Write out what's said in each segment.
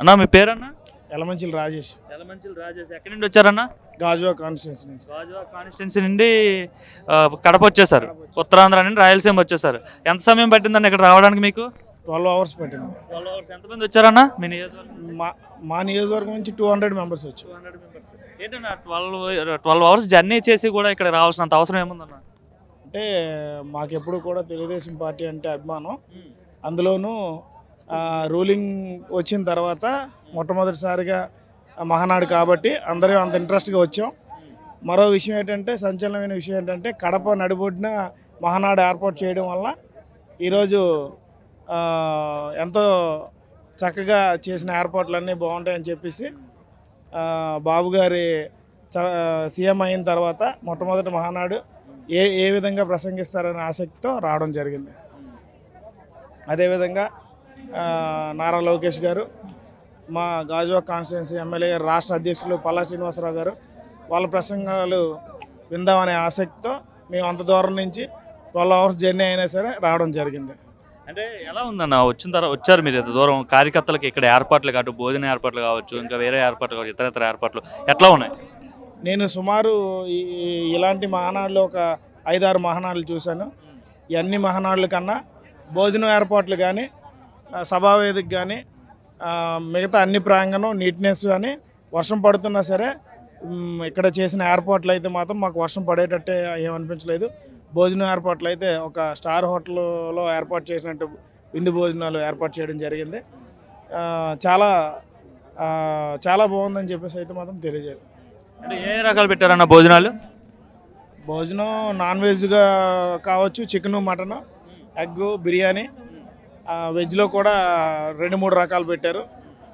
అన్న మీ పేరన్నా? ఎలమంచిల్ రాజేష్. ఎలమంచిల్ రాజేష్. ఎక్కడి నుండి వచ్చారన్నా? గాజువా కాన్స్టిట్యూన్సీ నుంచి. గాజువా కాన్స్టిట్యున్సీ నుండి కడప వచ్చేసారు. ఉత్తరాంధ్ర నుండి రాయలసీమ వచ్చేసారు. ఎంత సమయం పట్టిందండి ఇక్కడ రావడానికి మీకు? ట్వెల్వ్ అవర్స్ పట్టింది. ఎంతమంది వచ్చారన్నా మీ నియోజకవర్గం మా మా నియోజకవర్గం నుంచి టూ హండ్రెడ్ మెంబర్స్ వచ్చి ఏంటన్నా ట్వెల్వ్ ట్వెల్వ్ అవర్స్ జర్నీ చేసి కూడా ఇక్కడ రావాల్సినంత అవసరం ఏముందన్న? అంటే మాకెప్పుడు కూడా తెలుగుదేశం పార్టీ అంటే అభిమానం. అందులోనూ రూలింగ్ వచ్చిన తర్వాత మొట్టమొదటిసారిగా మహానాడు కాబట్టి అందరం అంత ఇంట్రెస్ట్గా వచ్చాం. మరో విషయం ఏంటంటే సంచలనమైన విషయం ఏంటంటే కడప నడిబొడ్డిన మహానాడు ఏర్పాటు చేయడం వల్ల ఈరోజు ఎంతో చక్కగా చేసిన ఏర్పాట్లన్నీ బాగుంటాయని చెప్పేసి బాబు గారి చ- సీఎం అయిన తర్వాత మొట్టమొదటి మహానాడు ఏ ఏ విధంగా ప్రసంగిస్తారనే ఆసక్తితో రావడం జరిగింది. అదేవిధంగా నారా లోకేష్ గారు మా గాజువా కాన్స్టిట్యున్సీ ఎమ్మెల్యే గారు రాష్ట్ర అధ్యక్షులు పల్లా శ్రీనివాసరావు గారు వాళ్ళ ప్రసంగాలు విందామనే ఆసక్తితో మేము అంత దూరం నుంచి ట్వెల్వ్ అవర్స్ జర్నీ అయినా సరే రావడం జరిగింది. అంటే ఎలా ఉందన్న? వచ్చిన తర్వాత వచ్చారు మీరు ఇంత దూరం కార్యకర్తలకు ఇక్కడ ఏర్పాట్లు కాదు భోజన ఏర్పాట్లు కావచ్చు ఇంకా వేరే ఏర్పాట్లు కావచ్చు ఇతర ఇతర ఏర్పాట్లు ఎట్లా ఉన్నాయి? నేను సుమారు ఇలాంటి మహానాడులు ఒక ఐదారు మహానాడులు చూశాను. ఈ అన్ని మహానాడుల కన్నా భోజనం ఏర్పాట్లు కానీ సభావేదిక కానీ మిగతా అన్ని ప్రాంగణం నీట్నెస్ కానీ వర్షం పడుతున్నా సరే ఇక్కడ చేసిన ఏర్పాట్లు అయితే మాత్రం మాకు వర్షం పడేటట్టే ఏమనిపించలేదు భోజనం ఏర్పాట్లు అయితే ఒక స్టార్ హోటల్లో ఏర్పాటు చేసినట్టు విందు భోజనాలు ఏర్పాటు చేయడం జరిగింది. చాలా చాలా బాగుందని చెప్పేసి అయితే మాత్రం తెలియజేయాలి అంటే ఏ రకాలు పెట్టారన్న భోజనాలు? భోజనం నాన్ వెజ్గా కావచ్చు చికెన్ మటన్ ఎగ్ బిర్యానీ వెజ్లో కూడా రెండు మూడు రకాలు పెట్టారు.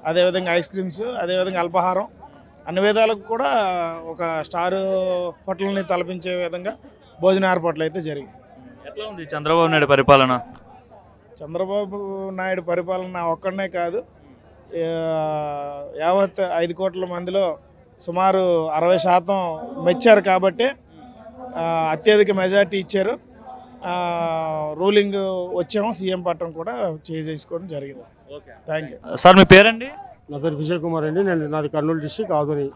అదేవిధంగా ఐస్ క్రీమ్స్ అదేవిధంగా అల్పాహారం. అన్ని విధాలకు కూడా ఒక స్టార్ హోటల్ని తలపించే విధంగా భోజన ఏర్పాట్లు అయితే జరిగాయి. ఎట్లా ఉంది చంద్రబాబు నాయుడు పరిపాలన? చంద్రబాబు నాయుడు పరిపాలన ఒక్కడనే కాదు. యావత్ ఐదు కోట్ల మందిలో సుమారు అరవై శాతం మెచ్చారు కాబట్టి అత్యధిక మెజార్టీ ఇచ్చారు. రూలింగ్ వచ్చాము సీఎం పట్టం కూడా చేసుకోవడం జరిగింది. థ్యాంక్ యూ సార్ మీ పేరండి? నా పేరు విజయ్ కుమార్ అండి. నేను నాది కర్నూలు డిస్టిక్ ఆదోని.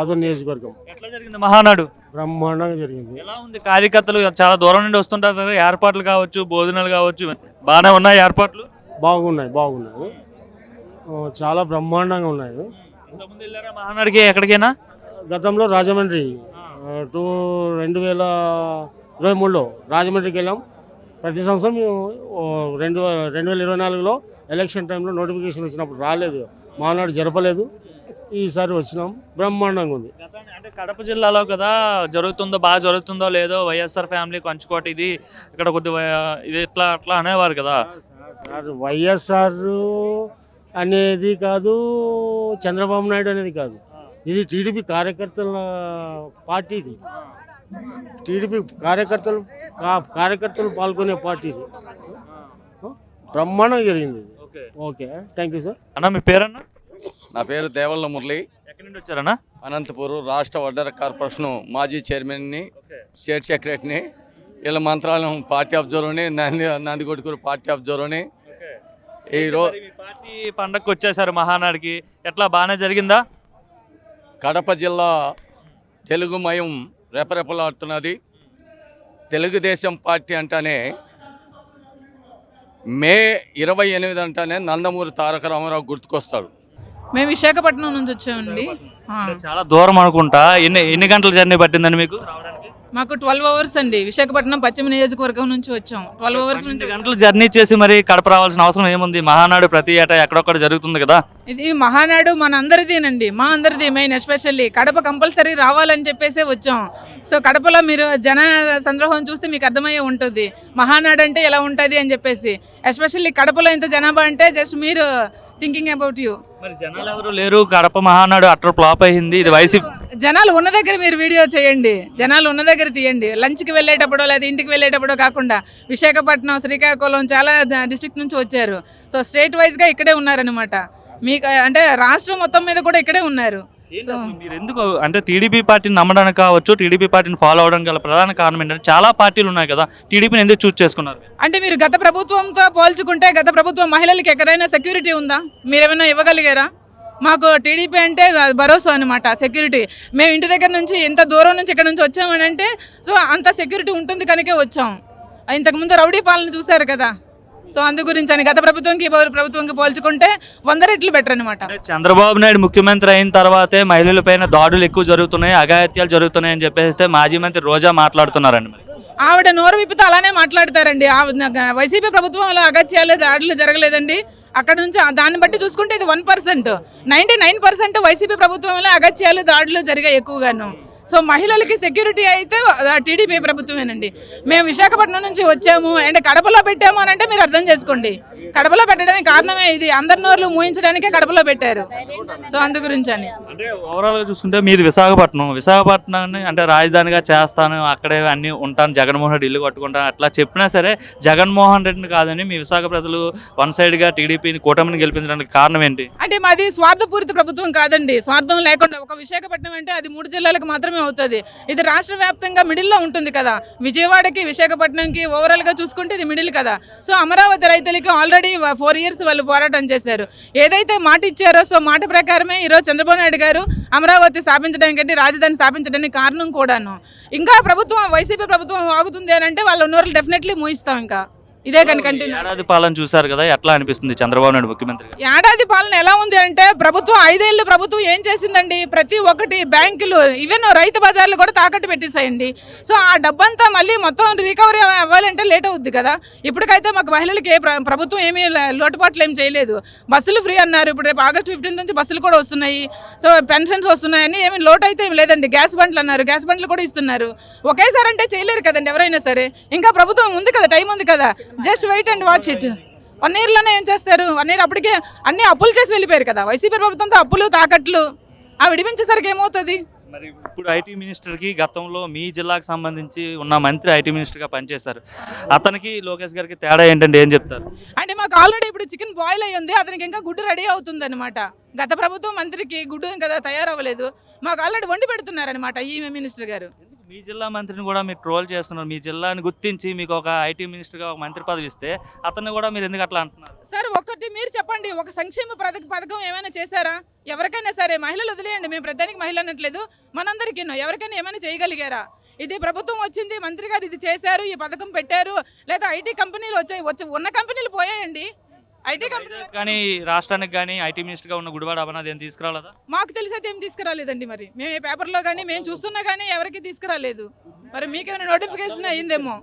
ఆదోని. నియోజకవర్గం. ఎట్లా జరిగింది? మహానాడు. బ్రహ్మాండంగా జరిగింది. ఎలా ఉంది? కార్యకర్తలు చాలా దూరం నుండి వస్తుంటారు కదా ఏర్పాట్లు కావచ్చు భోజనాలు కావచ్చు బాగానే ఉన్నాయి ఏర్పాట్లు? బాగున్నాయి బాగున్నాయి. చాలా బ్రహ్మాండంగా ఉన్నాయి. ఇంతకుముందు వెళ్ళారా మహానాడికి? ఎక్కడికైనా? గతంలో రాజమండ్రి టూ రెండు వేల ఇరవై మూడులో రాజమండ్రికి వెళ్ళాం. ప్రతి సంవత్సరం మేము రెండు రెండు వేల ఇరవై నాలుగులో ఎలక్షన్ టైంలో నోటిఫికేషన్ వచ్చినప్పుడు రాలేదు. మానాడు జరపలేదు. ఈసారి వచ్చినాం. బ్రహ్మాండంగా ఉంది. అంటే కడప జిల్లాలో కదా జరుగుతుందో బాగా జరుగుతుందో లేదో వైఎస్ఆర్ ఫ్యామిలీ కంచుకోట ఇది ఇక్కడ కొద్దిగా ఇది ఇట్లా అట్లా అనేవారు కదా. సార్ వైఎస్ఆర్ అనేది కాదు చంద్రబాబు నాయుడు అనేది కాదు. ఇది టీడీపీ కార్యకర్తల పార్టీ ఇది. టీడీపీ కార్యకర్తలు కార్యకర్తలు పాల్గొనే పార్టీ ఇది. బ్రహ్మాండం జరిగింది okay. Okay. Thank you sir అన్న మీ పేరన్నా? నా పేరు దేవల్ల మురళి. ఎక్కడి నుండి వచ్చారన్నా? అనంతపూర్ రాష్ట్ర వడ్డర కార్పొరేషన్ మాజీ చైర్మన్ని స్టేట్ సెక్రటరీని వీళ్ళ మంత్రాలయం పార్టీ అబ్జర్వర్ని నంది నందికొడుకూరు పార్టీ అబ్జర్వర్ని ఓకే. ఈ రో మరి మీ పార్టీ పండగకి వచ్చేసారు మహానాడికి. ఎట్లా బాగానే జరిగిందా? కడప జిల్లా తెలుగుమయం రెపరెపలాడుతున్నది. తెలుగుదేశం పార్టీ అంటేనే మే ఇరవై ఎనిమిది అంటేనే నందమూరి తారక రామారావు గుర్తుకొస్తాడు. మేము విశాఖపట్నం నుంచి వచ్చామండి. చాలా దూరం అనుకుంటా. ఎన్ని ఎన్ని గంటల జర్నీ పట్టిందండి మీకు? రావడానికి మాకు ట్వెల్వ్ అవర్స్ అండి. విశాఖపట్నం పశ్చిమ నియోజకవర్గం నుంచి వచ్చాం. ట్వెల్వ్ అవర్స్ నుంచి గంటలు జర్నీ చేసి మరి కడప రావాల్సిన అవసరం ఏముంది? మహానాడు ప్రతి ఏటా ఎక్కడొక్కడ జరుగుతుంది కదా? ఇది మహానాడు మన అందరిదేనండి మా అందరిది మెయిన్ ఎస్పెషల్లీ కడప కంపల్సరీ రావాలని చెప్పేసే వచ్చాం. సో కడపలో మీరు జన సంద్రోహం చూస్తే మీకు అర్థమయ్యే ఉంటుంది. మహానాడు అంటే ఎలా ఉంటుంది అని చెప్పేసి. ఎస్పెషల్లీ కడపలో ఇంత జనాభా అంటే జస్ట్ మీరు థింకింగ్ అబౌట్ యూ మరి జనాలు ఎవరు లేరు. కడప మహానాడు అట్లా ఫ్లాప్ అయింది ఇది వైసీపీ జనాలు ఉన్న దగ్గర మీరు వీడియో చేయండి. జనాలు ఉన్న దగ్గర తీయండి. లంచ్కి వెళ్ళేటప్పుడో లేదా ఇంటికి వెళ్ళేటప్పుడో కాకుండా విశాఖపట్నం శ్రీకాకుళం చాలా డిస్ట్రిక్ట్ నుంచి వచ్చారు. సో స్టేట్ వైజ్గా ఇక్కడే ఉన్నారనమాట మీకు అంటే రాష్ట్రం మొత్తం మీద కూడా ఇక్కడే ఉన్నారు. మీరు ఎందుకు అంటే టీడీపీ పార్టీని నమ్మడానికి కావచ్చు టీడీపీ పార్టీని ఫాలో అవడం గల ప్రధాన కారణం ఏంటంటే చాలా పార్టీలు ఉన్నాయి కదా టీడీపీని ఎందుకు చూస్ చేసుకున్నారు? అంటే మీరు గత ప్రభుత్వంతో పోల్చుకుంటే గత ప్రభుత్వం మహిళలకు ఎక్కడైనా సెక్యూరిటీ ఉందా? మీరేమైనా ఇవ్వగలిగారా? మాకు టీడీపీ అంటే భరోసా అనమాట సెక్యూరిటీ మేము ఇంటి దగ్గర నుంచి ఎంత దూరం నుంచి ఇక్కడ నుంచి వచ్చామని అంటే సో అంత సెక్యూరిటీ ఉంటుంది కనుకే వచ్చాం. ఇంతకుముందు రౌడీ పాలన చూశారు కదా. సో అందు గురించి అని గత ప్రభుత్వంకి ప్రభుత్వంకి పోల్చుకుంటే వంద రెట్లు బెటర్ అనమాట చంద్రబాబు నాయుడు ముఖ్యమంత్రి అయిన తర్వాతే మహిళలపైన దాడులు ఎక్కువ జరుగుతున్నాయి అఘాయిత్యాలు జరుగుతున్నాయి అని చెప్పేసి మాజీ మంత్రి రోజా మాట్లాడుతున్నారండి ఆవిడ నోరు విప్పితే అలానే మాట్లాడతారండి. వైసీపీ ప్రభుత్వంలో అగత్యాలు దాడులు జరగలేదండి. అక్కడ నుంచి దాన్ని బట్టి చూసుకుంటే ఇది one percent ninety nine percent YCP ప్రభుత్వంలో అగత్యాలు దాడులు జరిగాయి ఎక్కువగాను. సో మహిళలకి సెక్యూరిటీ అయితే టీడీపీ ప్రభుత్వమేనండి. మేము విశాఖపట్నం నుంచి వచ్చాము అండ్ కడపలో పెట్టాము అని అంటే మీరు అర్థం చేసుకోండి. కడపలో పెట్టడానికి కారణమే ఇది. అందరి నోర్లు మూయించడానికే కడపలో పెట్టారు. సో అందు గురించి అని అంటే ఓవరాల్గా చూసుకుంటే మీది విశాఖపట్నం. విశాఖపట్నాన్ని అంటే రాజధానిగా చేస్తాను అక్కడే అన్ని ఉంటాను జగన్మోహన్ రెడ్డి ఇల్లు కట్టుకుంటాను అట్లా చెప్పినా సరే జగన్మోహన్ రెడ్డిని కాదని మీ విశాఖ ప్రజలు వన్ సైడ్గా టీడీపీని కూటమిని గెలిపించడానికి కారణం ఏంటి? అంటే మాది స్వార్థపూరిత ప్రభుత్వం కాదండి. స్వార్థం లేకుండా ఒక విశాఖపట్నం అంటే అది మూడు జిల్లాలకు మాత్రమే అవుతుంది. ఇది రాష్ట్ర వ్యాప్తంగా మిడిల్లో ఉంటుంది కదా. విజయవాడకి విశాఖపట్నంకి ఓవరాల్గా చూసుకుంటే ఇది మిడిల్ కదా. సో అమరావతి రైతులకి ఆల్రెడీ ఫోర్ ఇయర్స్ వాళ్ళు పోరాటం చేశారు. ఏదైతే మాట ఇచ్చారో సో మాట ప్రకారమే ఈరోజు చంద్రబాబు నాయుడు గారు అమరావతి స్థాపించడానికంటే రాజధాని స్థాపించడానికి కారణం కూడాను. ఇంకా ప్రభుత్వం వైసీపీ ప్రభుత్వం ఆగుతుంది అని అంటే వాళ్ళ నోరులు డెఫినెట్లీ మూయిస్తాం ఇంకా. ఇదే కనుక కంటిన్యూ ఏడాది పాలన చూశారు కదా ఎట్లా అనిపిస్తుంది చంద్రబాబు నాయుడు ముఖ్యమంత్రి ఏడాది పాలన ఎలా ఉంది అంటే ప్రభుత్వం ఐదేళ్ళు ప్రభుత్వం ఏం చేసిందండి? ప్రతి ఒక్కటి బ్యాంకులు ఈవెన్ రైతు బజార్లు కూడా తాకట్టు పెట్టేసాయండి సో ఆ డబ్బంతా మళ్ళీ మొత్తం రికవరీ అవ్వాలంటే లేట్ అవుద్ది కదా. ఇప్పటికైతే మాకు మహిళలకి ఏ ప్ర- ప్రభుత్వం ఏమీ లోటుపాట్లు ఏం చేయలేదు. బస్సులు ఫ్రీ అన్నారు. ఇప్పుడు రేపు ఆగస్టు ఫిఫ్టీన్ నుంచి బస్సులు కూడా వస్తున్నాయి. సో పెన్షన్స్ వస్తున్నాయని ఏమీ లోటు అయితే ఏమి లేదండి. గ్యాస్ బండ్లు అన్నారు. గ్యాస్ బండ్లు కూడా ఇస్తున్నారు. ఒకేసారి అంటే చేయలేరు కదండి ఎవరైనా సరే. ఇంకా ప్రభుత్వం ఉంది కదా టైం ఉంది కదా. Just wait and watch it one ఇయర్లోనే ఏం చేస్తారు? వన్ ఇయర్ అప్పటికే అన్ని అప్పులు చేసి వెళ్ళిపోయారు కదా. వైసీపీ ప్రభుత్వంతో అప్పులు తాకట్లు ఆ విడిపించేసరికి ఏమవుతుంది? మరి ఇప్పుడు ఐటీ మినిస్టర్కి గతంలో మీ జిల్లాకు సంబంధించి ఉన్న మంత్రి ఐటీ మినిస్టర్గా పనిచేశారు. అతనికి లోకేష్ గారికి తేడా ఏంటంటే ఏం చెప్తారు? అంటే మాకు ఆల్రెడీ ఇప్పుడు చికెన్ బాయిల్ అయ్యి ఉంది అతనికి ఇంకా గుడ్డు రెడీ అవుతుంది అనమాట గత ప్రభుత్వం మంత్రికి గుడ్డు ఇంకా తయారవ్వలేదు. మాకు ఆల్రెడీ వండి పెడుతున్నారనమాట ఈ మినిస్టర్ గారు. మీ జిల్లా మంత్రిని కూడా మీరు ట్రోల్ చేస్తున్నారు. మీ జిల్లాని గుర్తించి మీకు ఒక ఐటీ మినిస్టర్గా ఒక మంత్రి పదవి ఇస్తే అతన్ని కూడా మీరు ఎందుకు అట్లా అంటున్నారు? సార్ ఒక్కటి మీరు చెప్పండి. ఒక సంక్షేమ పథకం ఏమైనా చేశారా? ఎవరికైనా సరే మహిళలు వదిలేయండి. మేము ప్రధానికి మహిళ అనట్లేదు. మనందరికీ ఎవరికైనా ఏమైనా చేయగలిగారా? ఇది ప్రభుత్వం వచ్చింది మంత్రి గారు ఇది చేశారు ఈ పథకం పెట్టారు లేదా ఐటీ కంపెనీలు వచ్చాయి వచ్చి ఉన్న కంపెనీలు పోయాయండి. ఐటీ కంపెనీ కానీ రాష్ట్రానికి కానీ ఐటీ మినిస్టర్గా ఉన్న గుడివాడ అమర్నాథ్ ఏం తీసుకురాలేదా? మాకు తెలిసి అయితే ఏం తీసుకురాలేదండి మరి. మేము ఏ పేపర్లో కానీ మేము చూస్తున్నా కానీ ఎవరికి తీసుకురాలేదు. మరి మీకేమైనా నోటిఫికేషన్ అయ్యిందేమో?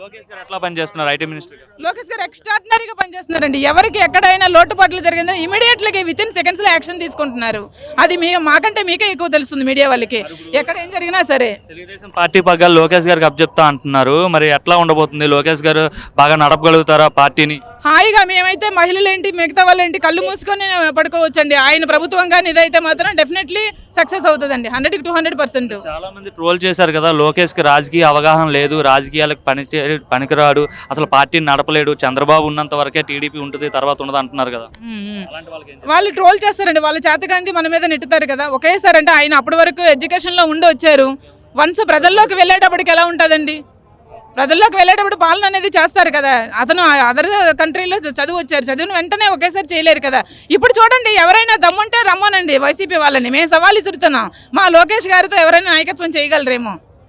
లోకేష్ గారు ఎట్లా పనిచేస్తున్నారు ఐటీ మినిస్టర్గా లోకేష్ గారు ఎక్స్ట్రాడినరీగా పనిచేస్తున్నారండి. ఎవరికి ఎక్కడైనా లోటుపాట్లు జరిగిందో ఇమీడియట్లీ విత్ ఇన్ సెకండ్స్లో యాక్షన్ తీసుకుంటున్నారు. అది మీ మాకంటే మీకే ఎక్కువ తెలుస్తుంది మీడియా వాళ్ళకి. ఎక్కడ ఏం జరిగినా సరే. తెలుగుదేశం పార్టీ పగ్గాలు లోకేష్ గారికి అప్పచెప్తా అంటున్నారు. మరి ఎట్లా ఉండబోతుంది? లోకేష్ గారు బాగా నడపగలుగుతారా పార్టీని? హాయిగా మేమైతే మహిళలు ఏంటి మిగతా వాళ్ళు ఏంటి కళ్ళు మూసుకొని పడుకోవచ్చండి. ఆయన ప్రభుత్వం కానీ ఇదైతే మాత్రం డెఫినెట్లీ సక్సెస్ అవుతుందండి. హండ్రెడ్కి టూ హండ్రెడ్ పర్సెంట్ చాలా మంది ట్రోల్ చేశారు కదా లోకేష్కి రాజకీయ అవగాహన లేదు రాజకీయాలకు పని పనికిరాడు అసలు పార్టీని నడపలేడు చంద్రబాబు ఉన్నంత వరకే టీడీపీ ఉంటుంది తర్వాత ఉండదు అంటున్నారు కదా? వాళ్ళు ట్రోల్ చేస్తారండి వాళ్ళ చేతగాంది మన మీద నెట్టుతారు కదా. ఒకేసారి అంటే ఆయన అప్పటి వరకు ఎడ్యుకేషన్లో ఉండి వచ్చారు. వన్స్ ప్రజల్లోకి వెళ్ళేటప్పటికి ఎలా ఉంటుందండి? ప్రజల్లోకి వెళ్ళేటప్పుడు పాలన అనేది చేస్తారు కదా. అతను అదర్ కంట్రీలో చదువు వచ్చారు. చదివిన వెంటనే ఒకేసారి చేయలేరు కదా. ఇప్పుడు చూడండి ఎవరైనా దమ్ముంటే రమ్మనండి వైసీపీ వాళ్ళని. మేము సవాల్ ఇసురుతున్నాం మా లోకేష్ గారితో ఎవరైనా నాయకత్వం చేయగలరేమో.